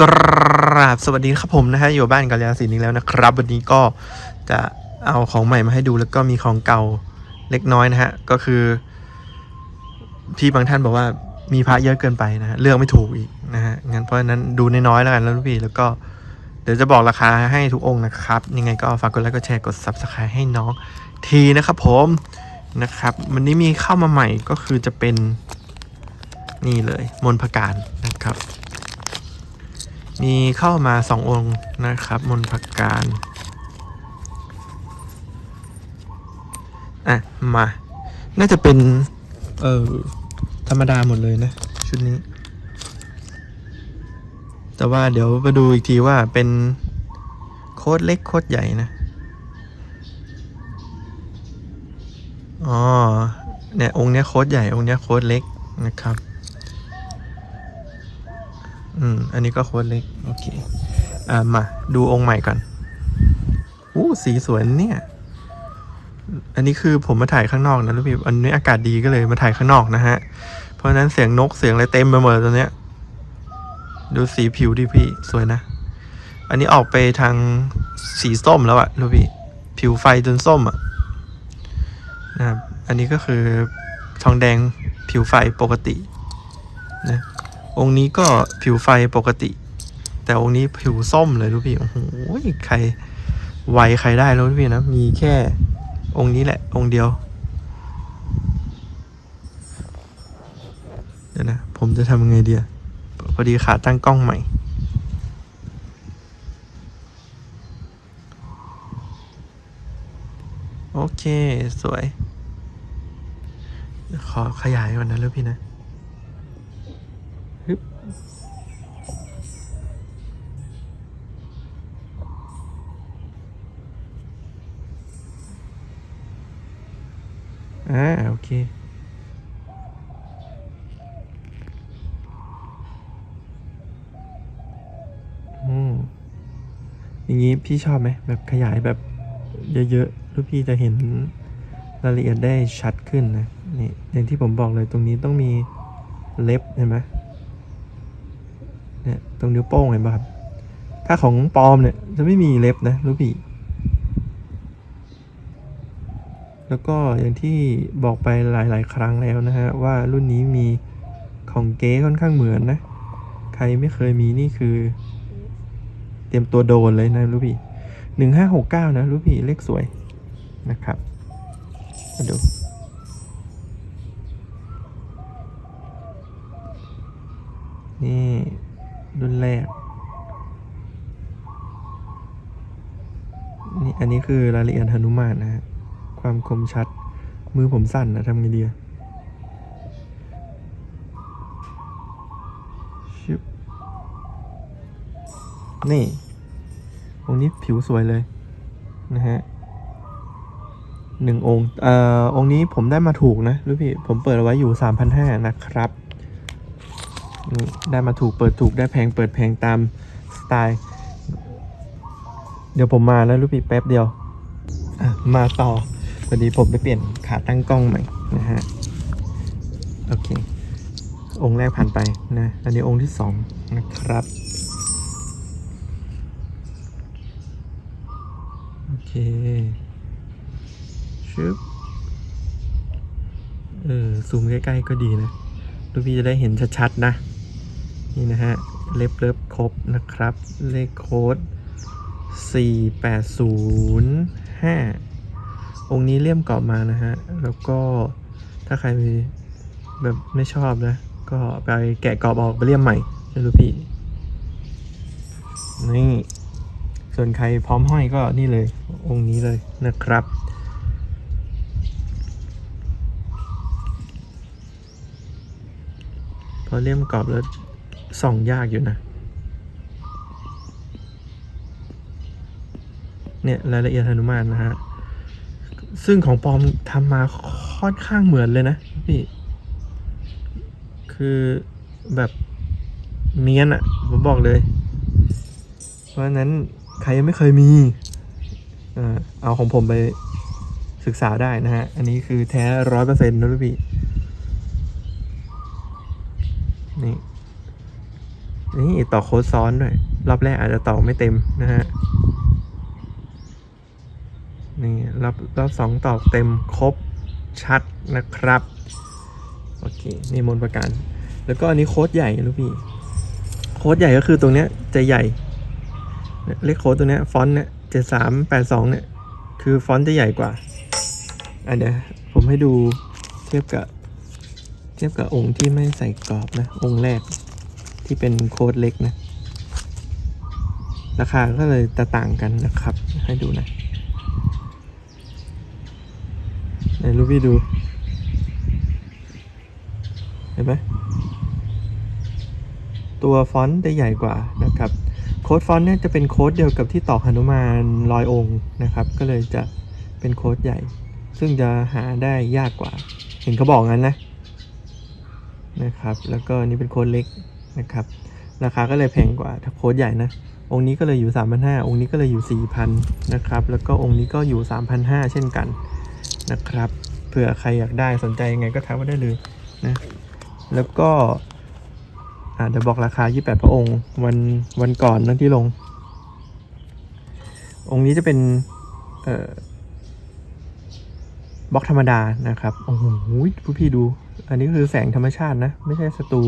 กราบสวัสดีครับผมนะฮะอยู่บ้านกับยาสีนี้แล้วนะครับ วันนี้ก็จะเอาของใหม่มาให้ดูแล้วก็มีของเก่าเล็กน้อยนะฮะ ก็คือพี่บางท่านบอกว่ามีพระเยอะเกินไปนะฮะเลือกไม่ถูกอีกนะฮะงั้นเพราะฉะนั้นดูน้อยๆแล้วกันแล้วพี่แล้วก็เดี๋ยวจะบอกราคาให้ทุกองค์นะครับ ยังไงก็ฝากกดไลค์กดแชร์กด subscribe ให้น้องทีนะครับผมนะครับ วันนี้มีเข้ามาใหม่ก็คือจะเป็นนี่เลยมนพการนะครับ มีเข้ามาสององค์นะครับ มนพักการอะ มา น่าจะเป็น เออธรรมดาหมดเลยนะ ชุดนี้ แต่ว่าเดี๋ยวมาดูอีกทีว่าเป็นโค้ดเล็กโค้ดใหญ่นะ อ๋อ เนี่ย องค์เนี้ยโค้ดใหญ่ องค์เนี้ยโค้ดเล็กนะครับ อืม อันนี้ก็โค้ดเล็ก โอเค อ่า มาดูองค์ใหม่ก่อนอู้สีสวยเนี่ย อันนี้คือผมมาถ่ายข้างนอกนะลูกพี่ อันนี้อากาศดีก็เลยมาถ่ายข้างนอกนะฮะ เพราะนั้นเสียงนกเสียงอะไรเต็มไปหมดตอนเนี้ย ดูสีผิวดิพี่ สวยนะ อันนี้ออกไปทางสีส้มแล้วอะลูกพี่ ผิวไฟจนส้มอะนะครับ อันนี้ก็คือทองแดงผิวไฟปกตินะ องค์นี้ก็ผิวไฟปกติ แต่องค์นี้ผิวส้มเลยลูกพี่โอ้โหใครไวใครได้แล้วลูกพี่นะ มีแค่องค์นี้แหละ องค์เดียวเดี๋ยวนะ ผมจะทำยังไงดีอะพอดีขาตั้งกล้องใหม่โอเค สวย ขอขยายก่อนนะลูกพี่นะ อ่าโอเคอืมอย่างนี้พี่ชอบไหมแบบขยายแบบเยอะๆลูกพี่จะเห็นรายละเอียดได้ชัดขึ้นนะนี่อย่างที่ผมบอกเลยตรงนี้ต้องมีเล็บเห็นไหม เนี่ยตรงนิ้วโป้งเห็นป่ะครับ ถ้าของปลอมเนี่ยจะไม่มีเล็บนะรู้พี่แล้วก็อย่างที่บอกไปหลาย ๆ ครั้งแล้วนะฮะว่ารุ่นนี้มีของเก๊ค่อนข้างเหมือนนะ ใครไม่เคยมีนี่คือ เตรียมตัวโดนเลยนะรู้พี่หนึ่งห้าหกเก้านะรู้พี่เลขสวยนะครับ มาดู นี่ รุ่นแรก นี่อันนี้คือรายละเอียดหนุมานนะฮะ ความคมชัด มือผมสั่นนะทำไงดีอะชึบนี่องค์นี้ผิวสวยเลย นะฮะหนึ่งองค์ เอ่อ องค์นี้ผมได้มาถูกนะรู้พี่ ผมเปิดเอาไว้อยู่สามพันห้านะครับ นี่ได้มาถูกเปิดถูกได้แพงเปิดแพงตามสไตล์ เดี๋ยวผมมาแล้วรู้พี่แป๊บเดียวมาต่อพอดีผมไปเปลี่ยนขาตั้งกล้องใหม่นะฮะ โอเค องค์แรกผ่านไปนะ อันนี้องค์ที่สองนะครับ โอเคชึบเออ ซูมใกล้ ๆ ก็ดีนะ ดูพี่จะได้เห็นชัด ๆ นะ นี่นะฮะ เล็บเล็บครบนะครับ เลขโค้ด 4805 องค์นี้เลี่ยมกรอบมานะฮะ แล้วก็ถ้าใครแบบไม่ชอบนะ ก็ไปแกะกรอบออกไปเลี่ยมใหม่นะดูพี่ นี่ ส่วนใครพร้อมห้อยก็นี่เลย องค์นี้เลยนะครับพอเลี่ยมกรอบแล้ว ส่องยากอยู่นะ เนี่ยรายละเอียดหนุมานนะฮะ ซึ่งของปลอมทำมาค่อนข้างเหมือนเลยนะพี่คือแบบเนียนอะ่ะผมบอกเลย เพราะฉะนั้นใครยังไม่เคยมีเอ่อเอาของผมไปศึกษาได้นะฮะ อันนี้คือแท้ร้อยเปอร์เซ็นต์นะลูกพี่นี่ นี่ต่อโค้ดซ้อนด้วย รอบแรกอาจจะต่อไม่เต็มนะฮะ นี่รอบรอบสองต่อเต็มครบชัดนะครับ โอเค นี่มนประกัน แล้วก็อันนี้โค้ดใหญ่ลูกพี่ โค้ดใหญ่ก็คือตรงเนี้ยจะใหญ่ เลขโค้ดตัวเนี้ยฟอนต์เนี่ยเจ็ดสามแปดสองเนี่ย คือฟอนต์จะใหญ่กว่า อันเดี๋ยวผมให้ดูเทียบกับ เทียบกับองค์ที่ไม่ใส่กรอบนะ องค์แรก ที่เป็นโค้ดเล็กนะ ราคาก็เลยจะต่างกันนะครับ ให้ดูนะไหนรูปพี่ดู เห็นไหมตัวฟอนต์จะใหญ่กว่านะครับโค้ดฟอนต์เนี่ยจะเป็นโค้ดเดียวกับที่ต่อหนุมานร้อยองค์นะครับ ก็เลยจะเป็นโค้ดใหญ่ ซึ่งจะหาได้ยากกว่า เห็นเขาบอกงั้นนะนะครับ แล้วก็นี่เป็นโค้ดเล็ก นะครับ ราคาก็เลยแพงกว่าถ้าโค้ดใหญ่นะ องค์นี้ก็เลยอยู่ 3,500 องค์นี้ก็เลยอยู่ 4,000 นะครับ แล้วก็องค์นี้ก็อยู่ 3,500 เช่นกันนะครับ เผื่อใครอยากได้สนใจยังไงก็ทักมาได้เลยนะ แล้วก็เดี๋ยวบอกราคา 28 พระองค์วันวันก่อนนะที่ลง องค์นี้จะเป็นบล็อกธรรมดานะครับ โอ้โหผู้พี่ดู อันนี้คือแสงธรรมชาตินะ ไม่ใช่สตู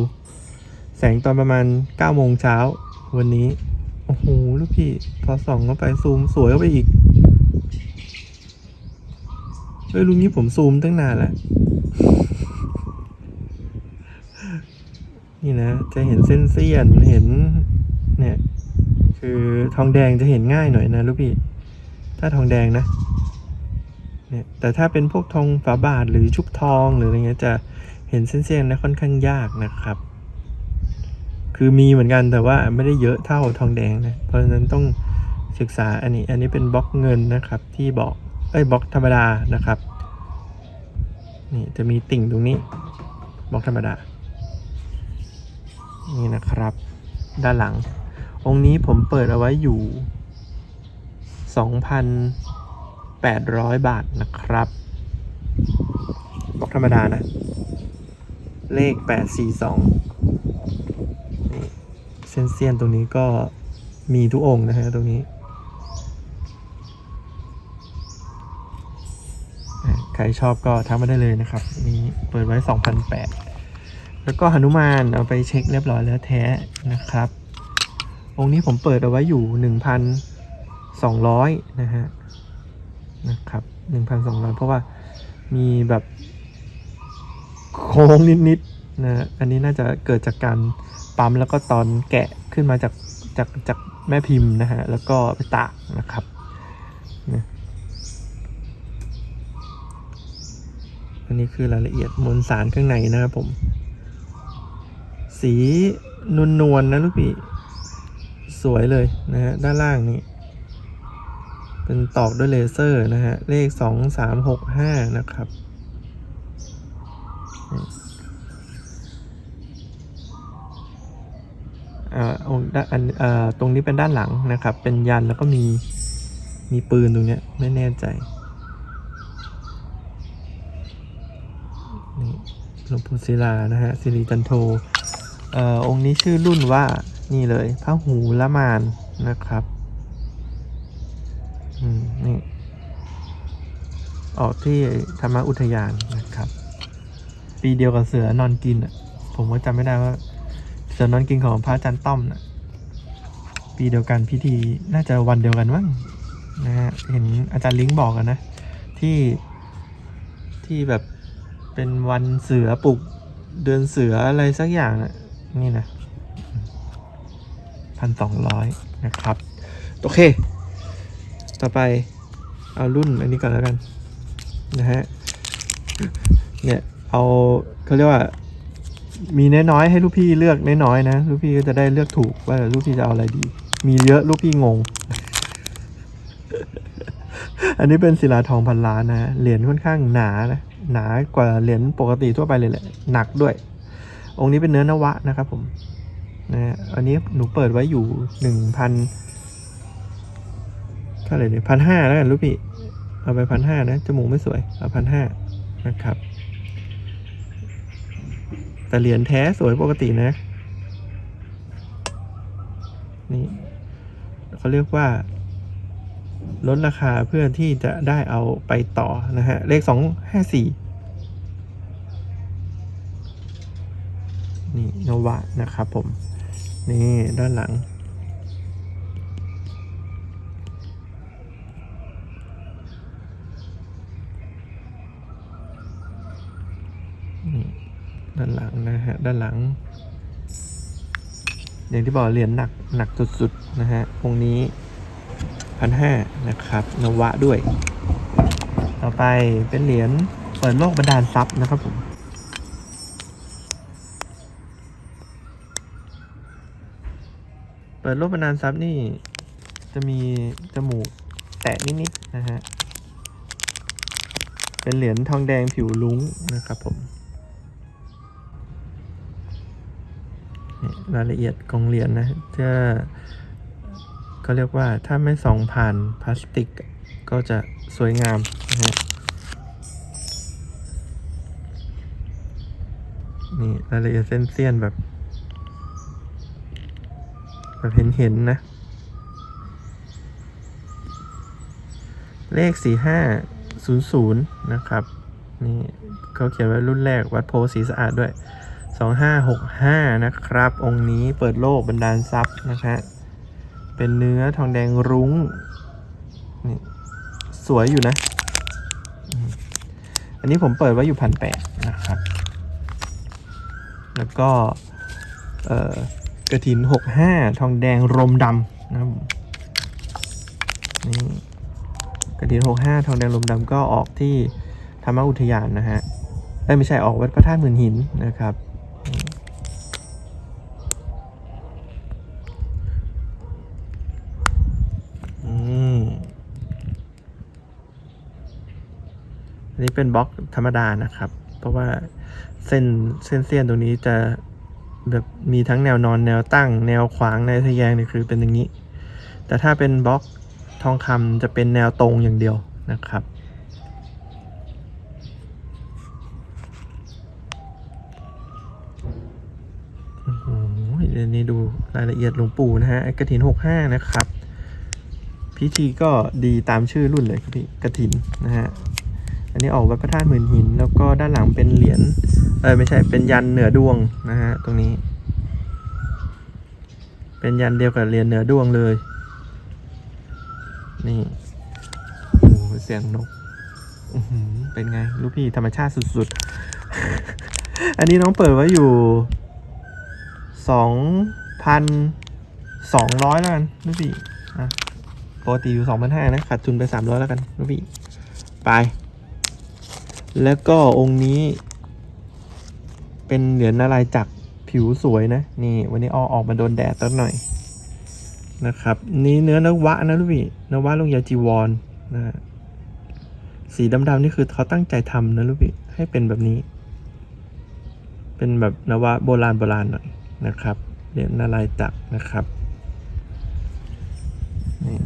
สงตอนประมาณ9โมงเช้าวันนี้ โอ้โห ลูกพี่ พอส่องเข้าไปซูมสวยเข้าไปอีกเฮ้ยลุงนี้ผมซูมตั้งนานแล้ว นี่นะ จะเห็นเส้นเสี้ยนเห็น เนี่ย คือทองแดงจะเห็นง่ายหน่อยนะลูกพี่ ถ้าทองแดงนะ เนี่ย แต่ถ้าเป็นพวกทองฝาบาทหรือชุบทองหรืออะไรเงี้ยจะเห็นเส้นเสี้ยนนะค่อนข้างยากนะครับ คือมีเหมือนกันแต่ว่าไม่ได้เยอะเท่าทองแดงนะเพราะฉะนั้นต้องศึกษาอันนี้อันนี้เป็นบล็อกเงินนะครับที่บอกเอ้ยบล็อกธรรมดานะครับนี่จะมีติ่งตรงนี้บล็อกธรรมดา นี่นะครับ ด้านหลัง องค์นี้ผมเปิดเอาไว้อยู่ 2,800 บาทนะครับบล็อกธรรมดานะ เลข 842นี่ เส้นเซียนตรงนี้ก็มีทุกองค์นะฮะตรงนี้ ใครชอบก็ทักมาได้เลยนะครับนี่เปิดไว้2,800แล้วก็หนุมานเอาไปเช็คเรียบร้อยแล้วแท้นะครับ องค์นี้ผมเปิดเอาไว้อยู่ 1,200 นะฮะนะครับ1,200 เพราะว่ามีแบบโค้งนิดๆนะอันนี้น่าจะเกิดจากการ ปั๊มแล้วก็ตอนแกะขึ้นมาจากจากจากแม่พิมพ์นะฮะแล้วก็ไปตากนะครับนะอันนี้คือรายละเอียดมวลสารข้างในนะครับผม สีนวลนวลๆนะลูกพี่สวยเลยนะฮะด้านล่างนี้ เป็นตอกด้วยเลเซอร์นะฮะเลขสองสามหกห้านะครับ องค์ด้านตรงนี้เป็นด้านหลังนะครับ เป็นยันแล้วก็มีมีปืนตรงเนี้ยไม่แน่ใจนี่หลวงปู่ศิลานะฮะสิริจันโทเอ่อองค์นี้ชื่อรุ่นว่านี่เลยพระหูละมานนะครับอืมนี่ออกที่ธรรมอุทยานนะครับ ปีเดียวกับเสือนอนกินอะ ผมก็จำไม่ได้ว่า สือนอนกินของพระอาจารย์ต้อมนะปีเดียวกันพิธีน่าจะวันเดียวกันมั้งนะฮะเห็นอาจารย์ลิงก์บอกกันนะ ที่ที่แบบเป็นวันเสือปลุกเดือนเสืออะไรสักอย่างนะนี่นะพันสองร้อยนะครับ โอเค ต่อไปเอารุ่นอันนี้ก่อนแล้วกัน นะฮะเนี่ยเอาเขาเรียกว่า มีน้อยๆให้ลูกพี่เลือกน้อยๆนะลูกพี่ก็จะได้เลือกถูกว่าลูกพี่จะเอาอะไรดี มีเยอะลูกพี่งง อันนี้เป็นศิลาทองพันล้านนะเหรียญค่อนข้างหนานะหนากว่าเหรียญปกติทั่วไปเลยแหละหนักด้วย องค์นี้เป็นเนื้อนวะนะครับ ผมนะฮะอันนี้หนูเปิดไว้อยู่หนึ่งพันเท่าไหร่เนี่ยพันห้าแล้วกันลูกพี่เอาไปพันห้านะจมูกไม่สวยเอาพันห้านะครับ แต่เหรียญแท้สวยปกตินะ นี่เขาเรียกว่า ลดราคาเพื่อที่จะได้เอาไปต่อนะฮะ เลขสองห้าสี่นี่โนวะนะครับผม นี่ด้านหลัง ด้านหลังนะฮะ ด้านหลัง อย่างที่บอกเหรียญหนักหนักสุดๆนะฮะองค์นี้พันห้านะครับนวะด้วย ต่อไปเป็นเหรียญเปิดโลกบันดาลทรัพย์นะครับผมเปิดโลกบันดาลทรัพย์นี่จะมีจมูกแตะนิดๆนะฮะเป็นเหรียญทองแดงผิวลุ้งนะครับผม รายละเอียดของเหรียญนะจะก็เรียกว่าถ้าไม่ส่องผ่านพลาสติกก็จะสวยงามนะฮะนี่รายละเอียดเส้นเสี้ยนแบบ แบบเห็นเห็นๆนะ เลขสี่ห้าศูนย์ศูนย์นะครับ นี่เขาเขียนไว้รุ่นแรกวัดโพสีสะอาดด้วย 2565 นะครับ องค์นี้เปิดโลกบันดาลทรัพย์นะฮะเป็นเนื้อทองแดงรุ้งนี่สวยอยู่นะ อันนี้ผมเปิดไว้อยู่พันแปดนะครับ แล้วก็กระถิน 65 ทองแดงรมดำนะครับนี่กระถิน 65 ทองแดงรมดำก็ออกที่ธรรมอุทยานนะฮะไม่ใช่ออกวัดพระธาตุหมื่นหินนะครับ อืมอั นี้เป็นบล็อกธรรมดานะครับ เพราะว่าเส้นเส้นเสี้ยนตรงนี้จะแบบมีทั้งแนวนอนแนวตั้ง แนวขวางแนวทะแยงเนี่ยคือเป็นอย่างนี้ แต่ถ้าเป็นบล็อกทองคำจะเป็นแนวตรงอย่างเดียวนะครับ โอ้โหเดี๋ยวนี้ดูรายละเอียดหลวงปู่นะฮะกระถิน65นะครับ พิธีก็ดีตามชื่อรุ่นเลยครับพี่กระถินนะฮะ อันนี้ออกวัดพระธาตุหมื่นหิน แล้วก็ด้านหลังเป็นเหรียญเออไม่ใช่เป็นยันเหนือดวงนะฮะตรงนี้ เป็นยันเดียวกับเหรียญเหนือดวงเลย นี่โอ้โหเสียงนกอือหือเป็นไงลูกพี่ธรรมชาติสุดๆ อันนี้น้องเปิดไว้อยู่สองพันสองร้อยแล้วกันลูกพี่อะปกติอยู่สองพันห้านะขาดทุนไปสามร้อยแล้วกันลูกพี่ไป แล้วก็องค์นี้ เป็นเหรียญนารายจักรผิวสวยนะ นี่ วันนี้เอาออกมาโดนแดดตั้งหน่อยนะครับ นี่เนื้อนวะนะลูกพี่นวะลงยาจีวรนะฮะสีดำๆนี่คือเขาตั้งใจทำนะลูกพี่ให้เป็นแบบนี้ เป็นแบบนวะโบราณโบราณหน่อยนะครับเหรียญนารายจักรนะครับนี่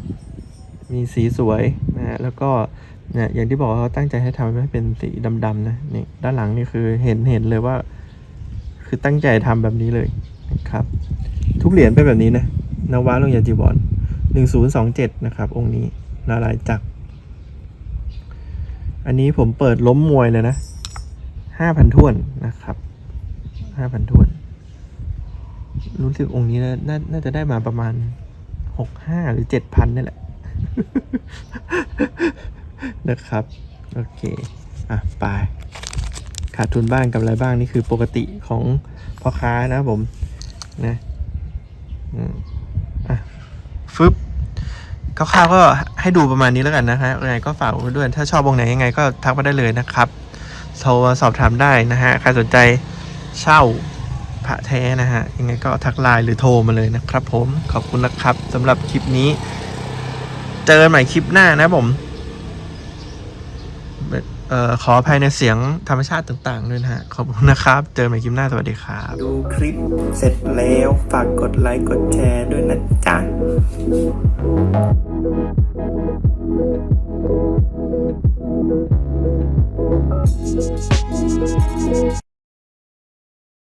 มีสีสวยนะฮะแล้วก็ เนี่ยอย่างที่บอกเขาตั้งใจให้ทำให้เป็นสีดำๆนะนี่ด้านหลังนี่คือเห็นเห็นเลยว่า คือตั้งใจทำแบบนี้เลยนะครับ ทุกเหรียญเป็นแบบนี้นะนวะลงยาจีวรหนึ่งศูนย์สองเจ็ดนะครับ องค์นี้นารายจักรอันนี้ผมเปิดล้มมวยเลยนะห้าพันท่วนนะครับห้าพันท่วน รู้สึกองค์นี้นะน่าน่าจะได้มาประมาณหกห้าหรือเจ็ดพันนี่แหละ นะครับ โอเค อะ ไป ขาดทุนบ้างกับอะไรบ้างนี่คือปกติของพ่อค้านะผม นะอืมอะฟึบคร่าวๆก็ให้ดูประมาณนี้แล้วกันนะฮะยังไงก็ฝากด้วย ถ้าชอบวงไหนยังไงก็ทักมาได้เลยนะครับโทรสอบถามได้นะฮะ ใครสนใจเช่าพระแท้นะฮะ ยังไงก็ทักไลน์หรือโทรมาเลยนะครับผม ขอบคุณนะครับสำหรับคลิปนี้ เจอกันใหม่คลิปหน้านะผม เอ่อขออภัยในเสียงธรรมชาติต่างๆด้วยนะฮะ ขอบคุณนะครับ เจอกันใหม่คลิปหน้า สวัสดีครับ ดูคลิปเสร็จแล้วฝากกดไลค์กดแชร์ด้วยนะจ๊ะ